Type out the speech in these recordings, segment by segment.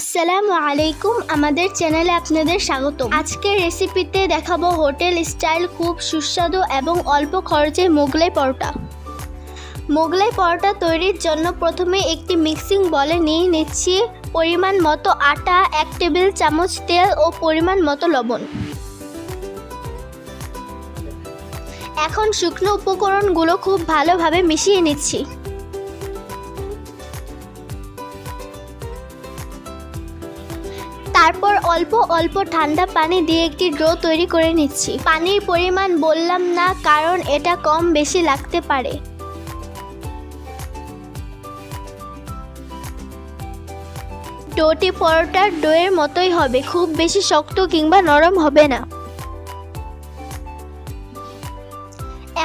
আসসালামু আলাইকুম, আমাদের চ্যানেলে আপনাদের স্বাগত আজকের রেসিপিতে দেখাবো হোটেল স্টাইল খুব সুস্বাদু এবং অল্প খরচে মোগলাই পরোটা। মোগলাই পরোটা তৈরির জন্য প্রথমে একটি মিক্সিং বলে নিয়ে নিচ্ছি পরিমাণ মতো আটা, এক টেবিল চামচ তেল ও পরিমাণ মতো লবণ। এখন শুকনো উপকরণগুলো খুব ভালোভাবে মিশিয়ে নিচ্ছি। তারপর অল্প অল্প ঠান্ডা পানি দিয়ে একটি ড্রো তৈরি করে নিচ্ছি। পানির পরিমাণ বললাম না, কারণ এটা কম বেশি লাগতে পারে। ডোটি পরোটার ডোয়ের মতোই হবে, খুব বেশি শক্ত কিংবা নরম হবে না।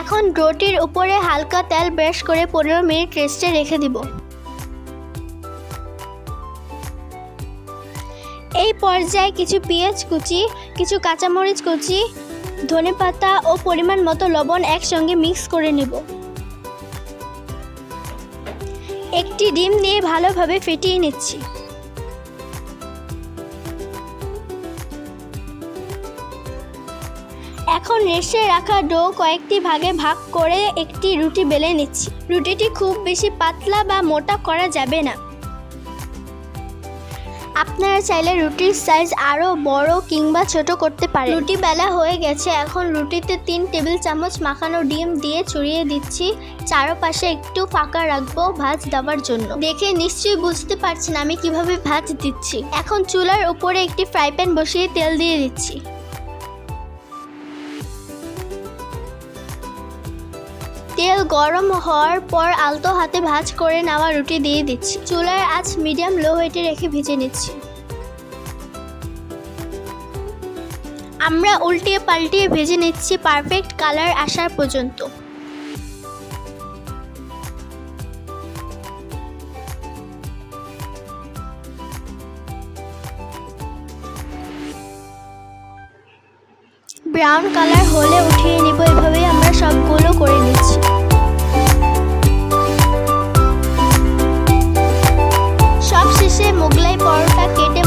এখন ডোটির উপরে হালকা তেল ব্রাশ করে পনেরো মিনিট রেস্টে রেখে দিব। এই পর্যায়ে কিছু পেঁয়াজ কুচি, কিছু কাঁচামরিচ কুচি ধনেপাতা ও পরিমাণ মতো লবণ একসঙ্গে মিক্স করে নেব। একটি ডিম দিয়ে ভালোভাবে ফেটিয়ে নিচ্ছি। এখন রেসে রাখা ডো কয়েকটি ভাগে ভাগ করে একটি রুটি বেলে নিচ্ছি। রুটিটি খুব বেশি পাতলা বা মোটা করা যাবে না। আপনারা চাইলে রুটির সাইজ আরও বড় কিংবা ছোট করতে পারেন। রুটি বেলা হয়ে গেছে, এখন রুটিতে তিন টেবিল চামচ মাখানো ডিম দিয়ে ছড়িয়ে দিচ্ছি। চারপাশে একটু ফাঁকা রাখব ভাজ দেওয়ার জন্য। দেখে নিশ্চয়ই বুঝতে পারছেন আমি কীভাবে ভাজ দিচ্ছি। এখন চুলার উপরে একটি ফ্রাই প্যান বসিয়ে তেল দিয়ে দিচ্ছি। তেল গরম হওয়ার পর আলতো হাতে ভাজ করে নেওয়া রুটি দিয়ে দিচ্ছি। চুলার আঁচ মিডিয়াম লো হিটে রেখে ভেজে নিচ্ছি। আমরা উল্টিয়ে পাল্টিয়ে ভেজে নিচ্ছি পারফেক্ট কালার আসার পর্যন্ত। ব্রাউন কালার হলে উঠিয়ে নিব। এভাবেই আমরা সবগুলো করে এভাবে বরকা কেটে